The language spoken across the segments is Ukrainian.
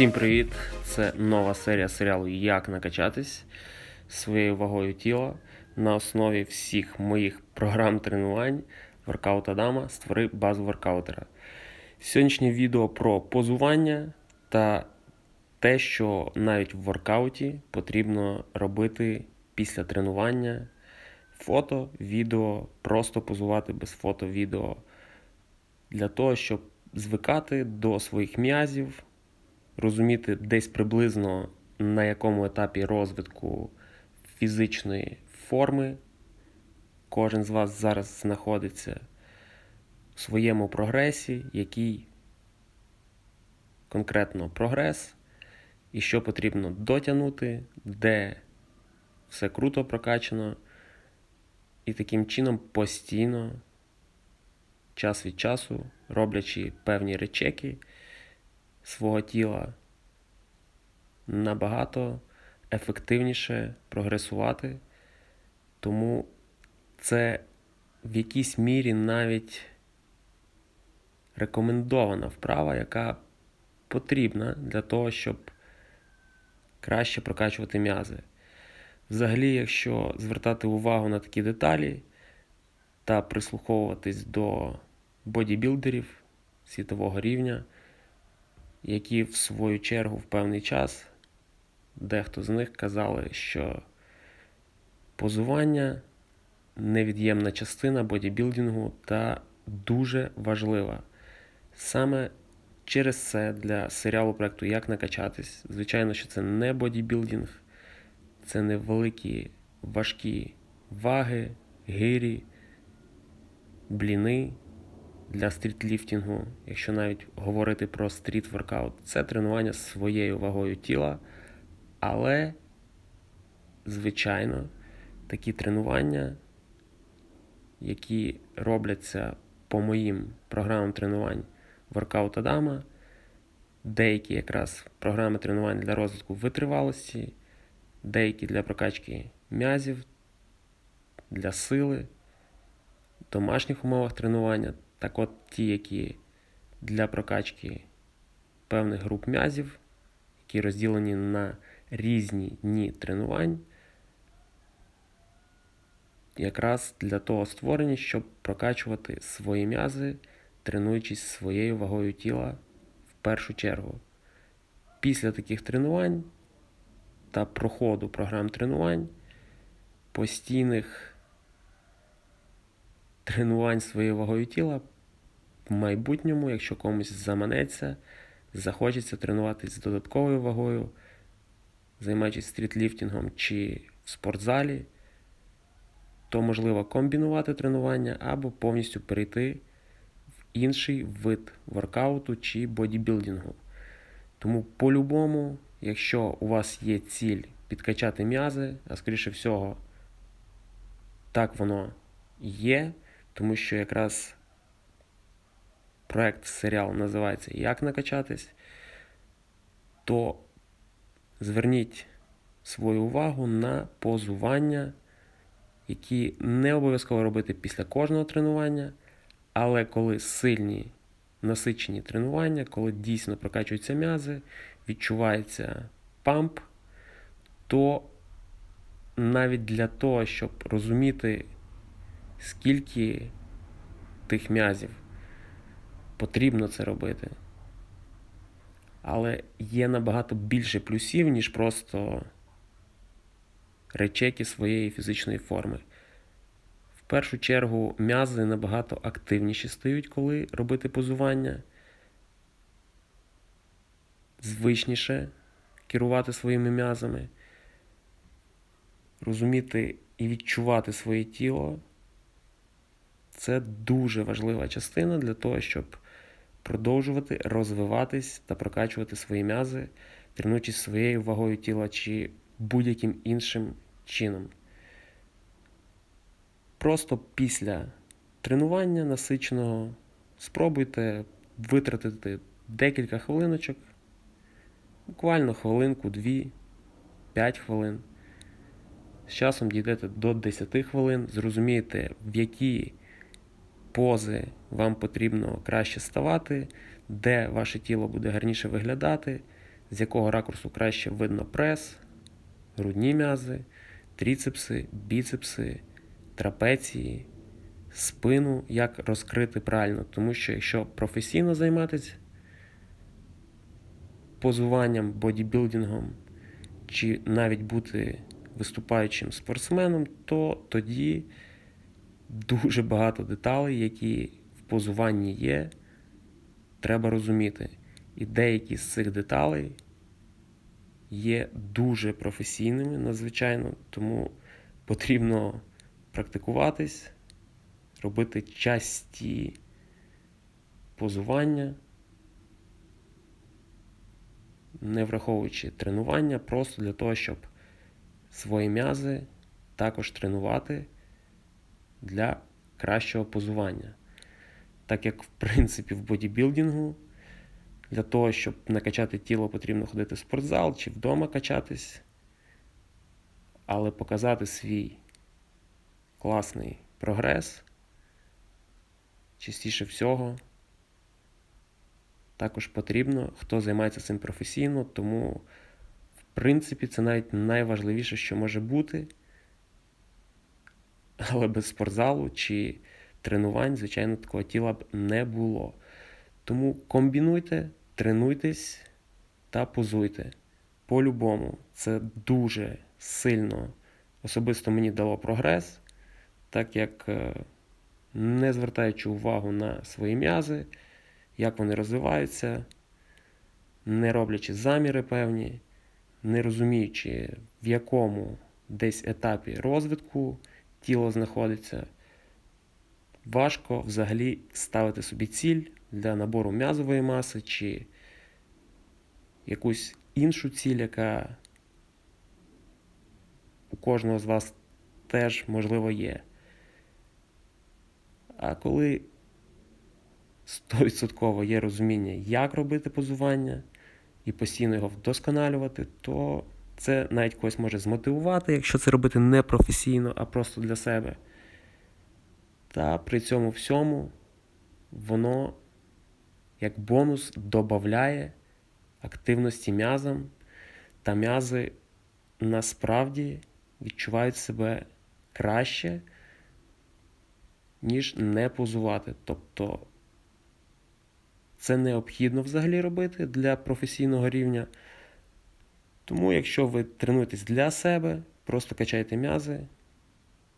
Всім привіт! Це нова серія серіалу Як накачатись своєю вагою тіла на основі всіх моїх програм тренувань Воркаут Адама створи базу воркаутера. Сьогоднішнє відео про позування та те, що навіть в воркауті потрібно робити після тренування фото, відео, просто позувати без фото, відео для того, щоб звикати до своїх м'язів, розуміти десь приблизно на якому етапі розвитку фізичної форми кожен з вас зараз знаходиться в своєму прогресі, який конкретно прогрес, і що потрібно дотягнути, де все круто прокачано, і таким чином постійно, час від часу, роблячи певні речеки свого тіла, набагато ефективніше прогресувати. Тому це в якійсь мірі навіть рекомендована вправа, яка потрібна для того, щоб краще прокачувати м'язи. Взагалі, якщо звертати увагу на такі деталі та прислуховуватись до бодібілдерів світового рівня, які в свою чергу в певний час, дехто з них казали, що позування невід'ємна частина бодібілдингу та дуже важлива. Саме через це для серіалу проекту Як накачатись, звичайно, що це не бодібілдинг, це не великі важкі ваги, гирі, бліни для стрітліфтингу, якщо навіть говорити про стріт-воркаут, це тренування своєю вагою тіла, але, звичайно, такі тренування, які робляться по моїм програмам тренувань Workout Адама, деякі якраз програми тренувань для розвитку витривалості, деякі для прокачки м'язів, для сили, в домашніх умовах тренування. Так от ті, які для прокачки певних груп м'язів, які розділені на різні дні тренувань, якраз для того створені, щоб прокачувати свої м'язи, тренуючись своєю вагою тіла в першу чергу. Після таких тренувань та проходу програм тренувань, постійних тренувань своєю вагою тіла в майбутньому, якщо комусь заманеться, захочеться тренуватись з додатковою вагою, займаючись стрітліфтингом чи в спортзалі, то можливо комбінувати тренування або повністю перейти в інший вид воркауту чи бодібілдингу. Тому по-любому, якщо у вас є ціль підкачати м'язи, а скоріше всього, так воно є, тому що якраз проект серіал називається Як накачатись, то зверніть свою увагу на позування, які не обов'язково робити після кожного тренування, але коли сильні насичені тренування, коли дійсно прокачуються м'язи, відчувається памп, то навіть для того, щоб розуміти, скільки тих м'язів потрібно це робити. Але є набагато більше плюсів, ніж просто речеки своєї фізичної форми. В першу чергу м'язи набагато активніші стають, коли робити позування. Звичніше керувати своїми м'язами, розуміти і відчувати своє тіло. Це дуже важлива частина для того, щоб продовжувати розвиватись та прокачувати свої м'язи, тренуючись своєю вагою тіла чи будь-яким іншим чином. Просто після тренування насиченого спробуйте витратити декілька хвилиночок, буквально хвилинку, дві, 5 хвилин. З часом дійдете до 10 хвилин, зрозумієте, в які пози вам потрібно краще ставати, де ваше тіло буде гарніше виглядати, з якого ракурсу краще видно прес, грудні м'язи, тріцепси, біцепси, трапеції, спину, як розкрити правильно. Тому що якщо професійно займатися позуванням, бодібілдингом, чи навіть бути виступаючим спортсменом, то тоді дуже багато деталей, які в позуванні є, треба розуміти. І деякі з цих деталей є дуже професійними, надзвичайно, тому потрібно практикуватись, робити часті позування, не враховуючи тренування, просто для того, щоб свої м'язи також тренувати для кращого позування. Так як, в принципі, в бодібілдингу для того, щоб накачати тіло, потрібно ходити в спортзал чи вдома качатись, але показати свій класний прогрес, частіше всього, також потрібно, хто займається цим професійно, тому, в принципі, це навіть найважливіше, що може бути. Але без спортзалу чи тренувань, звичайно, такого тіла б не було. Тому комбінуйте, тренуйтесь та позуйте. По-любому, це дуже сильно особисто мені дало прогрес, так як, е, не звертаючи увагу на свої м'язи, як вони розвиваються, не роблячи заміри певні, не розуміючи, в якому десь етапі розвитку тіло знаходиться, важко взагалі ставити собі ціль для набору м'язової маси чи якусь іншу ціль, яка у кожного з вас теж можливо є. А коли 100% є розуміння, як робити позування, і постійно його вдосконалювати, то це навіть когось може змотивувати, якщо це робити не професійно, а просто для себе. Та при цьому всьому воно як бонус додає активності м'язам, та м'язи насправді відчувають себе краще, ніж не позувати. Тобто це необхідно взагалі робити для професійного рівня. Тому, якщо ви тренуєтесь для себе, просто качаєте м'язи,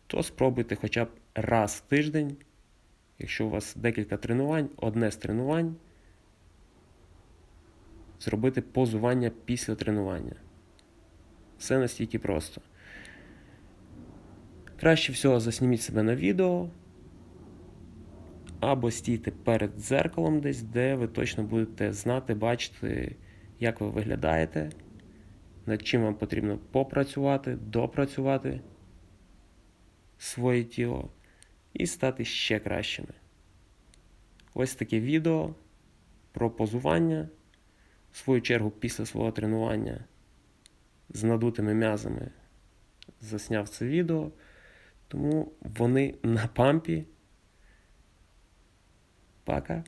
то спробуйте хоча б раз в тиждень, якщо у вас декілька тренувань, одне з тренувань, зробити позування після тренування. Все настільки просто. Краще всього засніміть себе на відео. Або стійте перед дзеркалом десь, де ви точно будете знати, бачити, як ви виглядаєте, над чим вам потрібно попрацювати, допрацювати своє тіло і стати ще кращими. Ось таке відео про позування, в свою чергу, після свого тренування з надутими м'язами засняв це відео, тому вони на пампі. Пока.